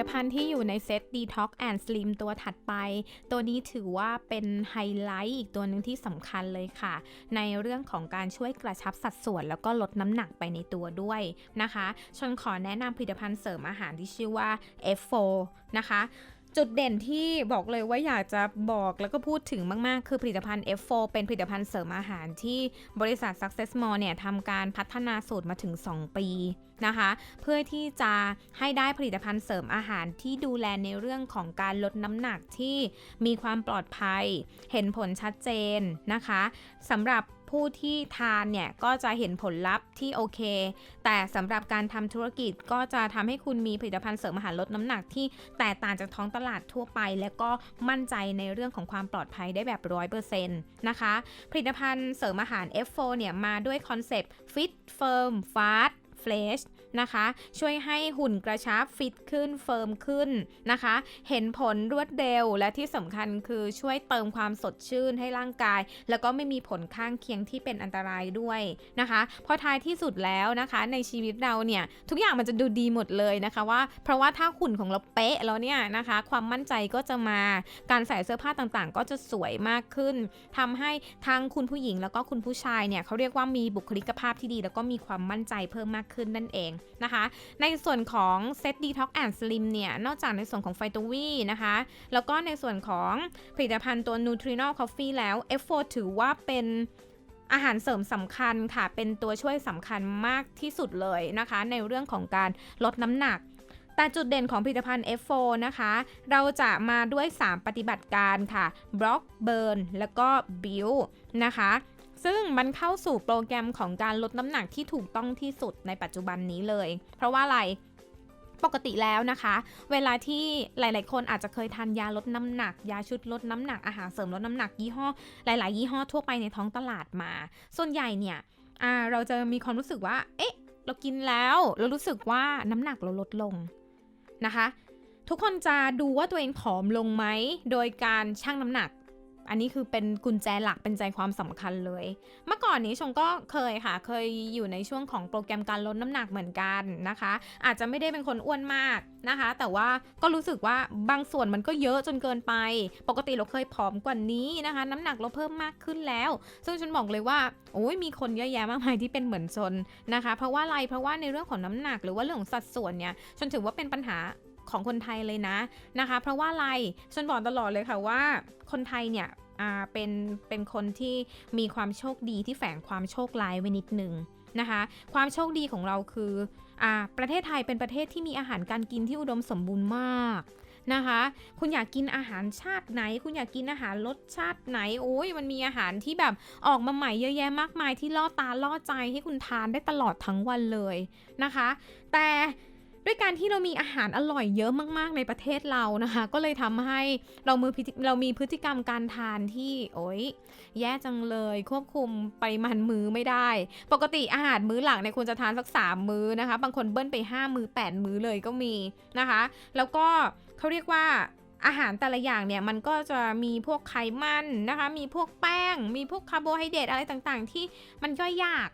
ตภัณฑ์ที่อยู่ในเซต Detox and Slim ตัวถัดไป ตัวนี้ถือว่าเป็นไฮไลท์อีกตัวหนึ่งที่สำคัญเลยค่ะ ในเรื่องของการช่วยกระชับสัดส่วน แล้วก็ลดน้ำหนักไปในตัวด้วยนะคะชนขอแนะนำผลิตภัณฑ์เสริมอาหารที่ชื่อว่า F4 นะคะ จุดเด่นที่บอกเลยว่าอยากจะบอกแล้วก็พูดถึงมาก ๆ คือผลิตภัณฑ์ F4 เป็นผลิตภัณฑ์เสริมอาหารที่บริษัท Success More เนี่ยทำการพัฒนาสูตรมาถึง 2 ปีนะคะ เพื่อที่จะให้ได้ผลิตภัณฑ์เสริมอาหารที่ดูแลในเรื่องของการลดน้ำหนักที่มีความปลอดภัย เห็นผลชัดเจนนะคะสำหรับ ผู้ที่ทานเนี่ยก็จะเห็นผลลัพธ์ที่โอเค แต่สำหรับการทำธุรกิจก็จะทำให้คุณมีผลิตภัณฑ์เสริมอาหารลดน้ำหนักที่แตกต่างจากท้องตลาดทั่วไป และก็มั่นใจในเรื่องของความปลอดภัยได้แบบร้อยเปอร์เซ็นต์นะคะ ผลิตภัณฑ์เสริมอาหาร F4 เนี่ยมาด้วยคอนเซปต์ Fit Firm Fast fresh นะคะ ช่วยให้หุ่นกระชับฟิตขึ้นเฟิร์มขึ้นนะคะ เห็นผลรวดเร็วและที่สำคัญคือช่วยเติมความสดชื่นให้ร่างกาย แล้วก็ไม่มีผลข้างเคียงที่เป็นอันตรายด้วยนะคะพราะท้ายที่สุดแล้วนะคะในชีวิตเราเนี่ยทุกอย่างมันจะดูดีหมดเลยนะคะว่าเพราะว่าถ้าหุ่นของเราเป๊ะแล้วเนี่ยนะคะ ความมั่นใจก็จะมาการใส่เสื้อผ้าต่างๆ ก็จะสวยมากขึ้นทำให้ทั้งคุณผู้หญิงแล้วก็คุณผู้ชายเนี่ยเขาเรียกว่ามีบุคลิกภาพที่ดี แล้วก็มีความมั่นใจเพิ่มมากขึ้นนั่นเองนะคะ ในส่วนของเซต Detox and Slim เนี่ย นอกจากในส่วนของไฟตวีนะคะ แล้วก็ในส่วนของผลิตภัณฑ์ตัว Nutrinol Coffee แล้ว F4 ถือว่าเป็นอาหารเสริมสำคัญค่ะ เป็นตัวช่วยสำคัญมากที่สุดเลยนะคะ ในเรื่องของการลดน้ำหนักแต่จุดเด่นของผลิตภัณฑ์ F4 นะคะ เราจะมาด้วย 3 ปฏิบัติการค่ะ Block Burn แล้วก็ Build นะคะ ซึ่งมันเข้าสู่โปรแกรมของการลดน้ำหนักที่ถูกต้องที่สุดในปัจจุบันนี้เลย เพราะว่าอะไรปกติแล้วนะคะ เวลาที่หลาย ๆ คนอาจจะเคยทานยาลดน้ำหนัก ยาชุดลดน้ำหนักอาหารเสริมลดน้ำหนักยี่ห้อ หลาย ๆ ยี่ห้อทั่วไปในท้องตลาดมา ส่วนใหญ่เนี่ยเราจะมีความรู้สึกว่า เอ๊ะ เรากินแล้วเรารู้สึกว่าน้ำหนักเราลดลงนะคะ ทุกคนจะดูว่าตัวเองผอมลงไหมโดยการชั่งน้ำหนัก อันนี้คือเป็นกุญแจหลักเป็นใจความสำคัญเลย เมื่อก่อนนี้ชงก็เคยค่ะ เคยอยู่ในช่วงของโปรแกรมการลดน้ำหนักเหมือนกันนะคะ อาจจะไม่ได้เป็นคนอ้วนมากนะคะ แต่ว่าก็รู้สึกว่าบางส่วนมันก็เยอะจนเกินไป ปกติเราเคยผอมกว่านี้นะคะ น้ำหนักเราเพิ่มมากขึ้นแล้ว ซึ่งฉันบอกเลยว่าโอ้ยมีคนเยอะแยะมากมายที่เป็นเหมือนชนนะคะ เพราะว่าอะไรเพราะว่าในเรื่องของน้ำหนัก หรือว่าเรื่องของสัดส่วนเนี่ยฉันถือว่าเป็นปัญหา ของคนไทยเลยนะนะคะ เพราะว่าอะไรฉันบอกตลอดเลยค่ะว่าคนไทยเนี่ยเป็นเป็นคนที่มีความโชคดีที่แฝงความโชคร้ายไว้นิดนึงนะคะความโชคดีของเราคืออประเทศไทยเป็นประเทศที่มีอาหารการกินที่อุดมสมบูรณ์มากนะคะ คุณอยากกินอาหารชาติไหน คุณอยากกินอาหารรสชาติไหน โอ้ยมันมีอาหารที่แบบออกมาใหม่เยอะแยะมากมายที่ล่อตาล่อใจให้คุณทานได้ตลอดทั้งวันเลยนะคะ แต่ ด้วยการที่เรามีอาหารอร่อยเยอะมากๆในประเทศเรานะคะ ก็เลยทำให้เรามือพฤติเรามีพฤติกรรมการทานที่โอ๊ยแย่จังเลยควบคุมปริมาณมื้อไม่ได้ ปกติอาหารมื้อหลักเนี่ยควรจะทานสัก 3 มื้อนะคะ บางคนเบิ้ลไป 5 มื้อ 8 มื้อเลยก็มีนะคะ แล้วก็เขาเรียกว่าอาหารแต่ละอย่างเนี่ยมันก็จะมีพวกไขมันนะคะ มีพวกแป้ง มีพวกคาร์โบไฮเดรตอะไรต่างๆ ที่มันย่อยยาก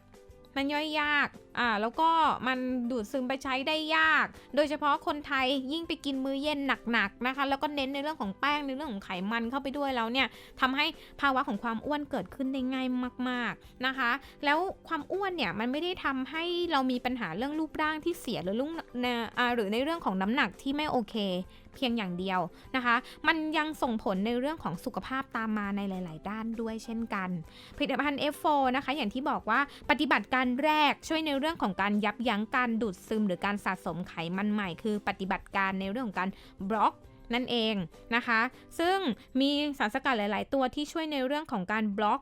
มันย่อยยาก อ่าแล้วก็มันดูดซึมไปใช้ได้ยาก โดยเฉพาะคนไทยยิ่งไปกินมื้อเย็นหนักๆนะคะ แล้วก็เน้นในเรื่องของแป้งในเรื่องของไขมันเข้าไปด้วยแล้วเนี่ยทำให้ภาวะของความอ้วนเกิดขึ้นได้ง่ายมาก ๆนะคะ แล้วความอ้วนเนี่ยมันไม่ได้ทำให้เรามีปัญหาเรื่องรูปร่างที่เสียหรือลุ่งอ่าหรือในเรื่องของน้ำหนักที่ไม่โอเค เพียงอย่างเดียวนะคะ มันยังส่งผลในเรื่องของสุขภาพตามมาในหลาย ๆ ด้านด้วยเช่นกัน ผลิตภัณฑ์ F4 นะคะอย่างที่บอกว่าปฏิบัติการแรกช่วยในเรื่องของการยับยั้งการดูดซึมหรือการสะสมไขมันใหม่ คือปฏิบัติการในเรื่องของการบล็อกนั่นเองนะคะ ซึ่งมีสารสกัดหลาย ๆ ตัวที่ช่วยในเรื่องของการบล็อก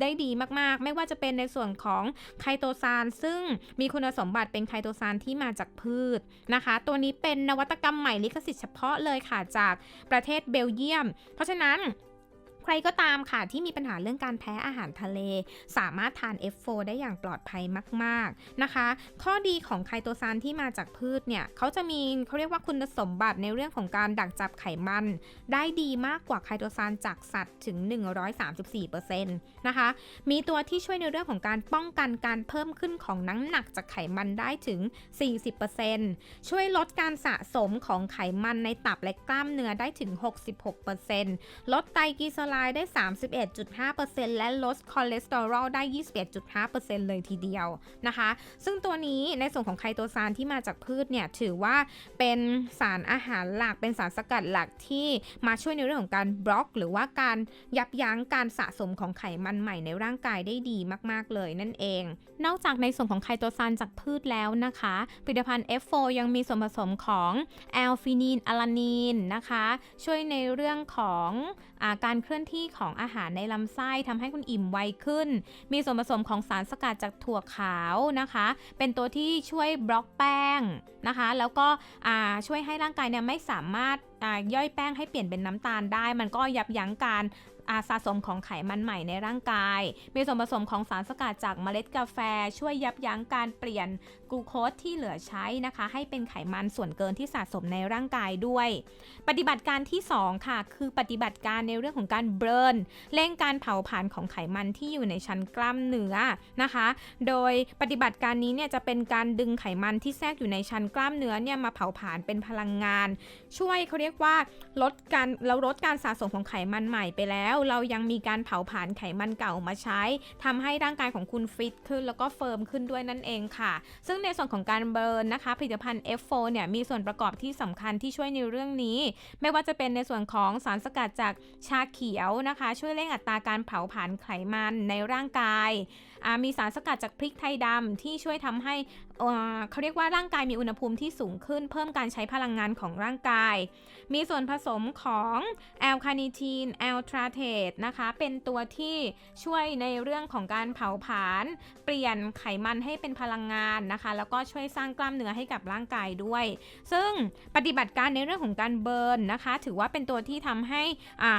ได้ดีมาก ๆ ไม่ว่าจะเป็นในส่วนของไคโตซาน ซึ่งมีคุณสมบัติเป็นไคโตซานที่มาจากพืชนะคะ ตัวนี้เป็นนวัตกรรมใหม่ลิขสิทธิ์เฉพาะเลยค่ะจากประเทศเบลเยียม เพราะฉะนั้น รก็ตามค่ะที่มีปัญหาเรื่องการแพ้อาหารทะเล สามารถทาน F4 ได้อย่างปลอดภัยมากๆนะคะ ข้อดีของไคโตซานที่มาจากพืชเนี่ยเขาจะมีเขาเรียกว่าคุณสมบัติในเรื่องของการดักจับไขมัน ได้ดีมากกว่าไคโตซานจากสัตว์ถึง 134%นะคะ มีตัวที่ช่วยในเรื่องของการป้องกันการเพิ่มขึ้นของน้ำหนักจากไขมันได้ถึง 40%ช่วยลดการสะสมของไขมันในตับและกล้ามเนื้อได้ถึง 66%ลดไตรกลีเซอไรด์ได้ 31.5%และลดคอเลสเตอรอลได้ 21.5%เลยทีเดียวนะคะ ซึ่งตัวนี้ในส่วนของไคโตซานที่มาจากพืชเนี่ยถือว่าเป็นสารอาหารหลักเป็นสารสกัดหลักที่มาช่วยในเรื่องของการบล็อก หรือว่าการยับยั้งการสะสมของไขมันใหม่ในร่างกายได้ดีมาก ๆ เลยนั่นเอง นอกจากในส่วนของไคโตซานจากพืชแล้วนะคะผลิตภัณฑ์ F4 ยังมีส่วนผสมของแอลฟินีนอะลานีนนะคะ ช่วยในเรื่องของอาการเคลื่อนที่ของอาหารในลำไส้ทำให้คุณอิ่มไวขึ้น มีส่วนผสมของสารสกัดจากถั่วขาวนะคะ เป็นตัวที่ช่วยบล็อกแป้งนะคะ แล้วก็ช่วยให้ร่างกายเนี่ยไม่สามารถย่อยแป้งให้เปลี่ยนเป็นน้ำตาลได้ มันก็ยับยั้งการ อาสะสมของไขมันใหม่ในร่างกาย มีส่วนผสมของสารสกัดจากเมล็ดกาแฟ ช่วยยับยั้งการเปลี่ยนกลูโคสที่เหลือใช้นะคะ ให้เป็นไขมันส่วนเกินที่สะสมในร่างกายด้วย ปฏิบัติการที่ 2 ค่ะ คือปฏิบัติการในเรื่องของการเบิร์นเร่งการเผาผลาญของไขมันที่อยู่ในชั้นกล้ามเนื้อนะคะ โดยปฏิบัติการนี้เนี่ยจะเป็นการดึงไขมันที่แทรกอยู่ในชั้นกล้ามเนื้อเนี่ยมาเผาผลาญเป็นพลังงาน ช่วยเขาเรียกว่าลดการเราลดการสะสมของไขมันใหม่ไปแล้วเรายังมีการเผาผลาญไขมันเก่ามาใช้ทำให้ร่างกายของคุณฟิตขึ้นแล้วก็เฟิร์มขึ้นด้วยนั่นเองค่ะ ซึ่งในส่วนของการเบิร์นนะคะ ผลิตภัณฑ์ F4 เนี่ยมีส่วนประกอบที่สำคัญที่ช่วยในเรื่องนี้ ไม่ว่าจะเป็นในส่วนของสารสกัดจากชาเขียวนะคะ ช่วยเร่งอัตราการเผาผลาญไขมันในร่างกายมีสารสกัดจากพริกไทยดำที่ช่วยทำให้เขาเรียกว่าร่างกายมีอุณหภูมิที่สูงขึ้น เพิ่มการใช้พลังงานของร่างกาย มีส่วนผสมของแอลคาเนทีนแอลทราเทตนะคะ เป็นตัวที่ช่วยในเรื่องของการเผาผลาญเปลี่ยนไขมันให้เป็นพลังงานนะคะ แล้วก็ช่วยสร้างกล้ามเนื้อให้กับร่างกายด้วย ซึ่งปฏิบัติการในเรื่องของการเบิร์นนะคะ ถือว่าเป็นตัวที่ทำให้อ่า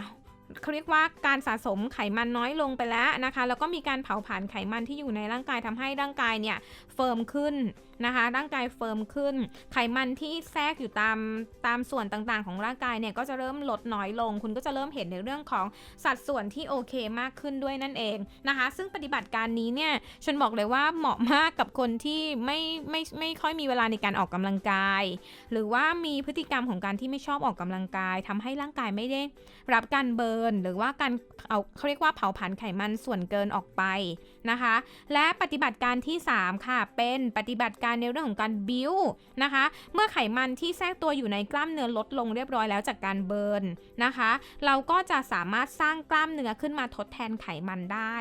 เขาเรียกว่าการสะสมไขมันน้อยลงไปแล้วนะคะ แล้วก็มีการเผาผลาญไขมันที่อยู่ในร่างกายทำให้ร่างกายเนี่ย ฟิร์มขึ้นนะคะ ร่างกายเฟิร์มขึ้น ไขมันที่แทรกอยู่ตามตามส่วนต่างๆ ของร่างกายเนี่ยก็จะเริ่มลดน้อยลง คุณก็จะเริ่มเห็นในเรื่องของสัดส่วนที่โอเคมากขึ้นด้วยนั่นเองนะคะ ซึ่งปฏิบัติการนี้เนี่ยฉันบอกเลยว่าเหมาะมากกับคนที่ไม่ไม่ไม่ค่อยมีเวลาในการออกกำลังกาย หรือว่ามีพฤติกรรมของการที่ไม่ชอบออกกำลังกายทำให้ร่างกายไม่ได้รับการเบิร์นหรือว่าการเอาเขาเรียกว่าเผาผลาญไขมันส่วนเกินออกไปนะคะ และปฏิบัติการที่ 3 ค่ะเป็นปฏิบัติการในเรื่องของการบิ้วนะคะ เมื่อไขมันที่แทรกตัวอยู่ในกล้ามเนื้อลดลงเรียบร้อยแล้วจากการเบิร์นนะคะ เราก็จะสามารถสร้างกล้ามเนื้อขึ้นมาทดแทนไขมันได้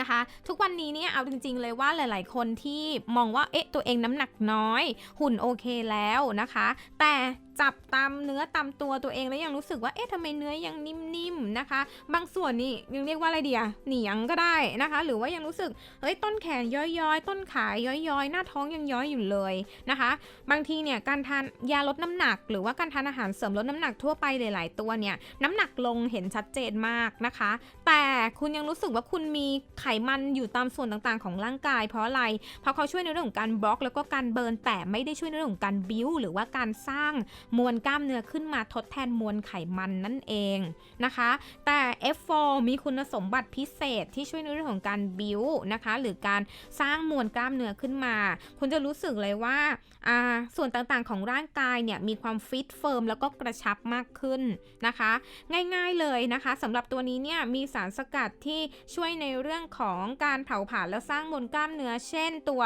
นะคะทุกวันนี้เนี่ยเอาจริง ๆ เลยว่าหลาย ๆ คนที่มองว่าเอ๊ะตัวเองน้ำหนักน้อย หุ่นโอเคแล้วนะคะ แต่ จับตามเนื้อตามตัวตัวเองแล้วยังรู้สึกว่าเอ๊ะทำไมเนื้อยังนิ่มๆนะคะ บางส่วนนี่ยังเรียกว่าอะไรเดียเหนียงก็ได้นะคะ หรือว่ายังรู้สึกเฮ้ยต้นแขนย้อยๆ ต้นขาย้อยๆ หน้าท้องยังย้อยอยู่เลยนะคะ บางทีเนี่ยการทานยาลดน้ำหนัก หรือว่าการทานอาหารเสริมลดน้ำหนักทั่วไปหลาย ๆ ตัวเนี่ยน้ำหนักลงเห็นชัดเจนมากนะคะ แต่คุณยังรู้สึกว่าคุณมีไขมันอยู่ตามส่วนต่างๆ ของร่างกาย เพราะอะไร เพราะเขาช่วยในเรื่องของการบล็อก แล้วก็การเบิร์นแต่ไม่ได้ช่วยในเรื่องของการบิวหรือว่าการสร้างมวลกล้ามเนื้อขึ้นมาทดแทนมวลไขมันนั่นเองนะคะ แต่ F4 มีคุณสมบัติพิเศษที่ช่วยในเรื่องของการบิวนะคะ หรือการสร้างมวลกล้ามเนื้อขึ้นมา คุณจะรู้สึกเลยว่าส่วนต่างๆของร่างกายเนี่ยมีความฟิตเฟิร์มแล้วก็กระชับมากขึ้นนะคะ ง่ายๆเลยนะคะสำหรับตัวนี้เนี่ยมีสารสกัดที่ช่วยในเรื่องของการเผาผลาญแล้วสร้างมวลกล้ามเนื้อ เช่นตัว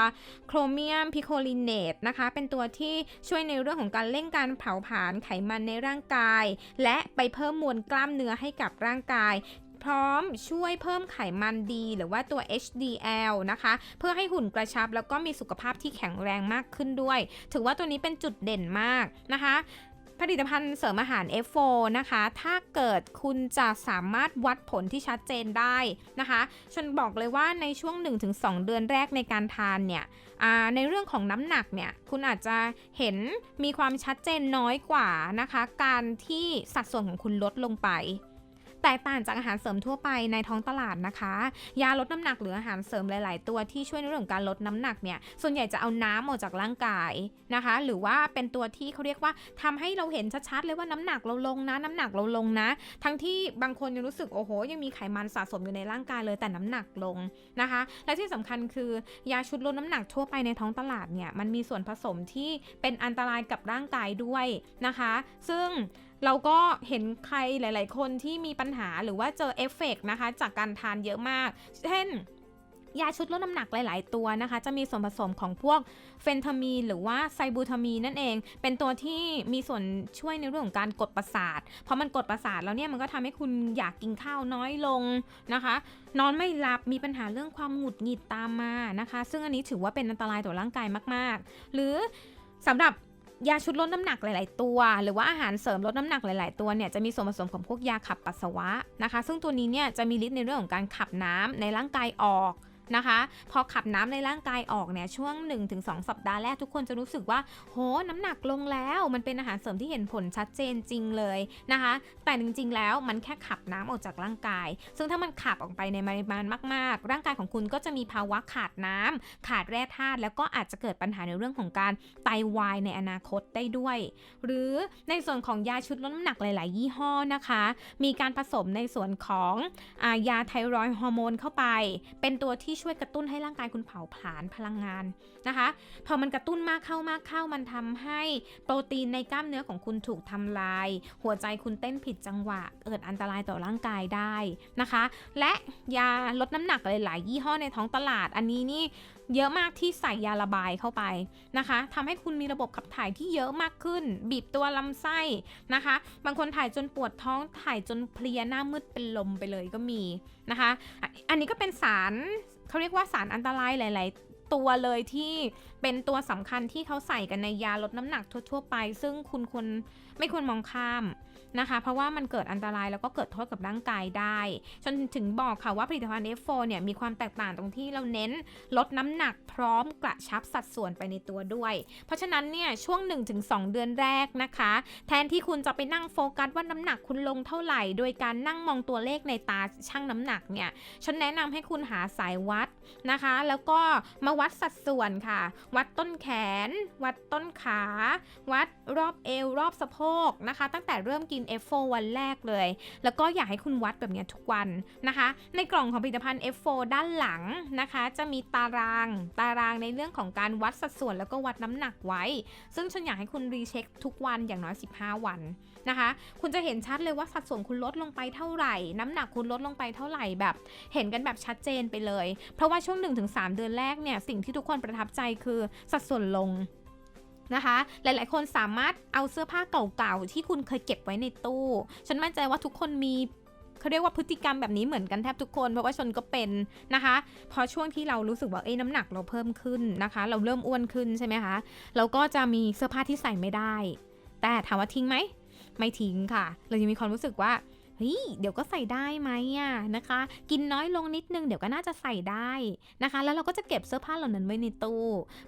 โครเมียมพิโคลินเนตนะคะ เป็นตัวที่ช่วยในเรื่องของการเร่งการเผาผลาญไขมันในร่างกาย และไปเพิ่มมวลกล้ามเนื้อให้กับร่างกายพร้อมช่วยเพิ่มไขมันดีหรือว่าตัว HDL นะคะ เพื่อให้หุ่นกระชับแล้วก็มีสุขภาพที่แข็งแรงมากขึ้นด้วย ถือว่าตัวนี้เป็นจุดเด่นมากนะคะ ผลิตภัณฑ์เสริมอาหาร F4 นะคะ ถ้าเกิดคุณจะสามารถวัดผลที่ชัดเจนได้นะคะฉันบอกเลยว่าในช่วง 1-2 เดือนแรกในการทานเนี่ยในเรื่องของน้ำหนักเนี่ยคุณอาจจะเห็นมีความชัดเจนน้อยกว่านะคะ การที่สัดส่วนของคุณลดลงไป แตกต่างจากอาหารเสริมทั่วไปในท้องตลาดนะคะ ยาลดน้ำหนักหรืออาหารเสริมหลาย ๆ ตัวที่ช่วยในเรื่องของการลดน้ำหนักเนี่ยส่วนใหญ่จะเอาน้ำออกจากร่างกายนะคะ หรือว่าเป็นตัวที่เขาเรียกว่าทำให้เราเห็นชัด ๆ เลยว่าน้ำหนักเราลงนะ น้ำหนักเราลงนะ ทั้งที่บางคนยังรู้สึกโอ้โห ยังมีไขมันสะสมอยู่ในร่างกายเลยแต่น้ำหนักลงนะคะ และที่สำคัญคือยาชุดลดน้ำหนักทั่วไปในท้องตลาดเนี่ยมันมีส่วนผสมที่เป็นอันตรายกับร่างกายด้วยนะคะ ซึ่ง เราก็เห็นใครหลาย ๆ คนที่มีปัญหาหรือว่าเจอเอฟเฟกต์นะคะ จากการทานเยอะมาก เช่นยาชุดลดน้ำหนักหลาย ๆ ตัวนะคะ จะมีส่วนผสมของพวกเฟนทามีนหรือว่าไซบูทามีนนั่นเอง เป็นตัวที่มีส่วนช่วยในเรื่องของการกดประสาทเพราะมันกดประสาทแล้วเนี่ยมันก็ทำให้คุณอยากกินข้าวน้อยลงนะคะ นอนไม่หลับมีปัญหาเรื่องความหงุดหงิดตามมานะคะ ซึ่งอันนี้ถือว่าเป็นอันตรายต่อร่างกายมาก ๆ หรือสำหรับ ยาชุดลดน้ำหนักหลาย ๆ ตัว หรือว่าอาหารเสริมลดน้ำหนักหลาย ๆ ตัวเนี่ยจะมีส่วนผสมของพวกยาขับปัสสาวะนะคะ ซึ่งตัวนี้เนี่ยจะมีฤทธิ์ในเรื่องของการขับน้ำในร่างกายออก นะคะ พอขับน้ำในร่างกายออกเนี่ยช่วง 1-2 สัปดาห์แรกทุกคนจะรู้สึกว่า โห น้ำหนักลงแล้วมันเป็นอาหารเสริมที่เห็นผลชัดเจนจริงเลยนะคะ แต่จริงๆแล้วมันแค่ขับน้ำออกจากร่างกาย ซึ่งถ้ามันขับออกไปในปริมาณมาก ๆ ร่างกายของคุณก็จะมีภาวะขาดน้ำขาดแร่ธาตุแล้วก็อาจจะเกิดปัญหาในเรื่องของการไตวายในอนาคตได้ด้วย หรือในส่วนของยาชุดลดน้ำหนักหลาย ๆ ยี่ห้อนะคะ มีการผสมในส่วนของอายาไทรอยฮอร์โมนเข้าไป เป็นตัวที่ช่วยกระตุ้นให้ร่างกายคุณเผาผลาญพลังงานนะคะ พอมันกระตุ้นมากเข้ามากเข้ามันทำให้โปรตีนในกล้ามเนื้อของคุณถูกทำลาย หัวใจคุณเต้นผิดจังหวะ เกิดอันตรายต่อร่างกายได้นะคะ และยาลดน้ำหนักหลาย ๆ ยี่ห้อในท้องตลาดอันนี้นี่เยอะมากที่ใส่ยาระบายเข้าไปนะคะทำให้คุณมีระบบขับถ่ายที่เยอะมากขึ้น บีบตัวลำไส้นะคะ บางคนถ่ายจนปวดท้องถ่ายจนเพลียหน้ามืดเป็นลมไปเลยก็มีนะคะ อันนี้ก็เป็นสาร เขาเรียกว่าสารอันตรายหลาย ๆ ตัวเลยที่เป็นตัวสำคัญที่เขาใส่กันในยาลดน้ำหนักทั่ว ๆ ไป ซึ่งคุณควรไม่ควรมองข้าม นะคะ เพราะว่ามันเกิดอันตรายแล้วก็เกิดโทษกับร่างกายได้ จนถึงบอกค่ะว่าผลิตภัณฑ์ F4 เนี่ยมีความแตกต่างตรงที่เราเน้นลดน้ำหนักพร้อมกระชับสัดส่วนไปในตัวด้วย เพราะฉะนั้นเนี่ยช่วง 1-2 เดือนแรกนะคะ แทนที่คุณจะไปนั่งโฟกัสว่าน้ำหนักคุณลงเท่าไหร่ โดยการนั่งมองตัวเลขในตาชั่งน้ำหนักเนี่ยฉันแนะนำให้คุณหาสายวัดนะคะ แล้วก็มาวัดสัดส่วนค่ะ วัดต้นแขน วัดต้นขา วัดรอบเอวรอบสะโพกนะคะ ตั้งแต่เริ่มกิน F4 วันแรกเลย แล้วก็อยากให้คุณวัดแบบนี้ทุกวันนะคะ ในกล่องของผลิตภัณฑ์ F4 ด้านหลังนะคะ จะมีตารางตารางในเรื่องของการวัดสัดส่วนแล้วก็วัดน้ำหนักไว้ ซึ่งฉันอยากให้คุณรีเช็คทุกวันอย่างน้อย 15 วันนะคะ คุณจะเห็นชัดเลยว่าสัดส่วนคุณลดลงไปเท่าไหร่ น้ำหนักคุณลดลงไปเท่าไหร่แบบ เห็นกันแบบชัดเจนไปเลย เพราะว่าช่วง 1-3 เดือนแรกเนี่ยสิ่งที่ทุกคนประทับใจคือสัดส่วนลง นะคะ หลายๆ คนสามารถเอาเสื้อผ้าเก่าๆ ที่คุณเคยเก็บไว้ในตู้ ฉันมั่นใจว่าทุกคนมีเขาเรียกว่าพฤติกรรมแบบนี้เหมือนกันแทบทุกคน เพราะว่าชนก็เป็นนะคะ พอช่วงที่เรารู้สึกว่าเอ้ยน้ำหนักเราเพิ่มขึ้นนะคะ เราเริ่มอ้วนขึ้นใช่ไหมคะ เราก็จะมีเสื้อผ้าที่ใส่ไม่ได้ แต่ถามว่าทิ้งไหม ไม่ทิ้งค่ะ เรายังมีความรู้สึกว่า เฮ้ยเดี๋ยวก็ใส่ได้ไหมอะนะคะ กินน้อยลงนิดนึงเดี๋ยวก็น่าจะใส่ได้นะคะ แล้วเราก็จะเก็บเสื้อผ้าเหล่านั้นไว้ในตู้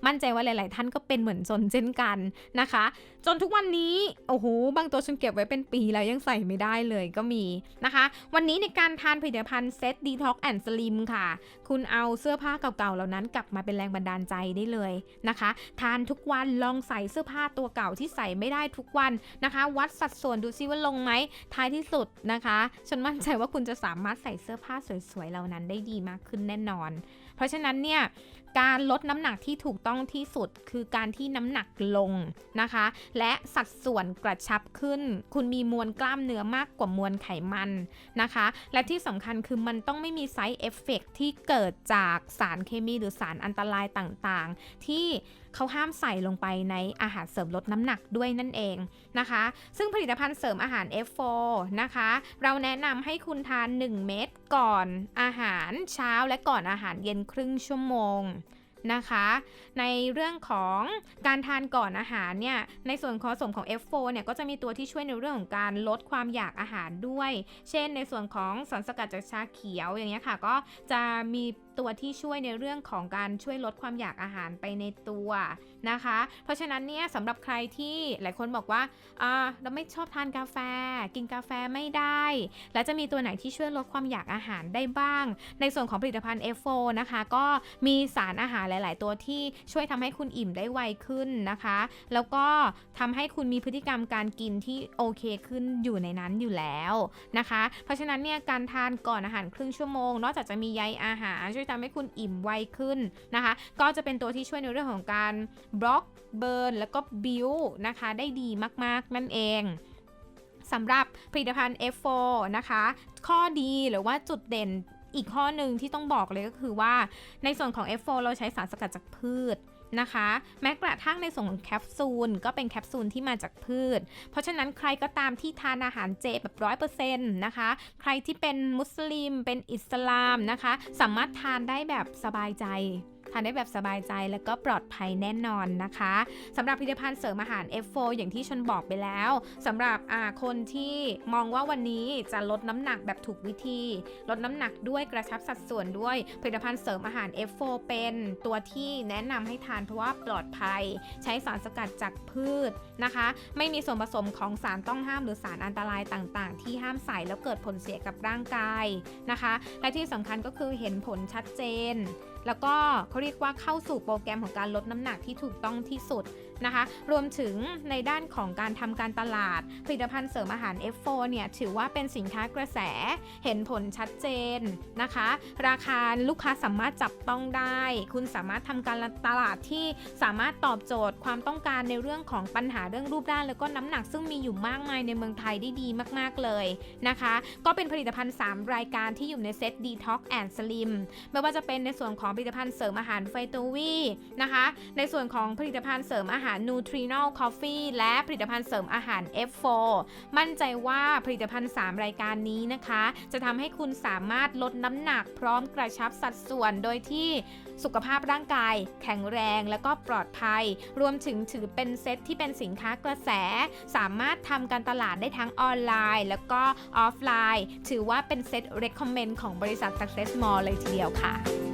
มั่นใจว่าหลาย ๆ ท่านก็เป็นเหมือนจนเช่นกันนะคะ จนทุกวันนี้โอ้โหบางตัวฉันเก็บไว้เป็นปีแล้วยังใส่ไม่ได้เลยก็มีนะคะ วันนี้ในการทานผลิตภัณฑ์เซตดีท็อกแอนด์สลิมค่ะ คุณเอาเสื้อผ้าเก่า ๆ เหล่านั้นกลับมาเป็นแรงบันดาลใจได้เลยนะคะ ทานทุกวันลองใส่เสื้อผ้าตัวเก่าที่ใส่ไม่ได้ทุกวันนะคะ วัดสัดส่วนดูซิว่าลงไหมท้ายที่สุดนะคะฉันมั่นใจว่าคุณจะสามารถใส่เสื้อผ้าสวยๆเหล่านั้นได้ดีมากขึ้นแน่นอน เพราะฉะนั้นเนี่ยการลดน้ำหนักที่ถูกต้องที่สุดคือการที่น้ำหนักลงนะคะ และสัดส่วนกระชับขึ้น คุณมีมวลกล้ามเนื้อมากกว่ามวลไขมันนะคะ และที่สำคัญคือมันต้องไม่มีไซ d ์เอฟเฟกที่เกิดจากสารเคมีหรือสารอันตรายต่างๆ ที่ เขาห้ามใส่ลงไปในอาหารเสริมลดน้ำหนักด้วยนั่นเองนะคะ ซึ่งผลิตภัณฑ์เสริมอาหาร F4 นะคะ เราแนะนำให้คุณทาน 1 เม็ดก่อนอาหารเช้าและก่อนอาหารเย็นครึ่งชั่วโมงนะคะ ในเรื่องของการทานก่อนอาหารเนี่ย ในส่วนผสมของ F4 เนี่ยก็จะมีตัวที่ช่วยในเรื่องของการลดความอยากอาหารด้วย เช่นในส่วนของสารสกัดจากชาเขียวอย่างเงี้ยค่ะ ก็จะมีตัวที่ช่วยในเรื่องของการช่วยลดความอยากอาหารไปในตัวนะคะ เพราะฉะนั้นเนี่ยสำหรับใครที่หลายคนบอกว่าอ่าเราไม่ชอบทานกาแฟ กินกาแฟไม่ได้ แล้วจะมีตัวไหนที่ช่วยลดความอยากอาหารได้บ้าง ในส่วนของผลิตภัณฑ์ F4 นะคะ ก็มีสารอาหารหลาย ๆ ตัวที่ช่วยทำให้คุณอิ่มได้ไวขึ้นนะคะ แล้วก็ทำให้คุณมีพฤติกรรมการกินที่โอเคขึ้นอยู่ในนั้นอยู่แล้วนะคะ เพราะฉะนั้นเนี่ยการทานก่อนอาหารครึ่งชั่วโมง นอกจากจะมีใยอาหารช่วยทำให้คุณอิ่มไวขึ้นนะคะ ก็จะเป็นตัวที่ช่วยในเรื่องของการบล็อกเบิร์นแล้วก็บิวนะคะได้ดีมากๆนั่นเองสำหรับผลิตภัณฑ์ F4 นะคะ ข้อดีหรือว่าจุดเด่นอีกข้อหนึ่งที่ต้องบอกเลยก็คือว่าในส่วนของ F4 เราใช้สารสกัดจากพืช นะคะ แม้กระทั่งในส่วนของแคปซูลก็เป็นแคปซูลที่มาจากพืช เพราะฉะนั้นใครก็ตามที่ทานอาหารเจแบบร้อยเปอร์เซ็นต์นะคะ ใครที่เป็นมุสลิมเป็นอิสลามนะคะ สามารถทานได้แบบสบายใจ ทานได้แบบสบายใจแล้วก็ปลอดภัยแน่นอนนะคะสำหรับผลิตภัณฑ์เสริมอาหาร F4 อย่างที่ชนบอกไปแล้วสำหรับคนที่มองว่าวันนี้จะลดน้ำหนักแบบถูกวิธี ลดน้ำหนักด้วยกระชับสัดส่วนด้วยผลิตภัณฑ์เสริมอาหาร F4 เป็นตัวที่แนะนำให้ทานเพราะว่าปลอดภัย ใช้สารสกัดจากพืชนะคะ ไม่มีส่วนผสมของสารต้องห้ามหรือสารอันตรายต่างๆ ที่ห้ามใส่แล้วเกิดผลเสียกับร่างกายนะคะ และที่สำคัญก็คือเห็นผลชัดเจน แล้วก็เขาเรียกว่าเข้าสู่โปรแกรมของการลดน้ำหนักที่ถูกต้องที่สุด นะคะ รวมถึงในด้านของการทำการตลาด ผลิตภัณฑ์เสริมอาหาร F4 เนี่ยถือว่าเป็นสินค้ากระแสเห็นผลชัดเจนนะคะ ราคาลูกค้าสามารถจับต้องได้ คุณสามารถทำการตลาดที่สามารถตอบโจทย์ความต้องการในเรื่องของปัญหาเรื่องรูปร่างแล้วก็น้ำหนักซึ่งมีอยู่มากมายในเมืองไทยได้ดีมาก ๆ เลยนะคะ ก็เป็นผลิตภัณฑ์ 3 รายการที่อยู่ในเซต Detox and Slim ไม่ว่าจะเป็นในส่วนของผลิตภัณฑ์เสริมอาหารไฟโตวีนะคะ ในส่วนของผลิตภัณฑ์เสริมอาหาร Nutrinol Coffee และผลิตภัณฑ์เสริมอาหาร F4 มั่นใจว่าผลิตภัณฑ์ 3 รายการนี้นะคะ จะทำให้คุณสามารถลดน้ำหนักพร้อมกระชับสัดส่วนโดยที่สุขภาพร่างกาย แข็งแรงและก็ปลอดภัย รวมถึงถือเป็นเซตที่เป็นสินค้ากระแส สามารถทำการตลาดได้ทั้งออนไลน์ แล้วก็ออฟไลน์ ถือว่าเป็นเซต recommend ของบริษัท Success Mall เลยทีเดียวค่ะ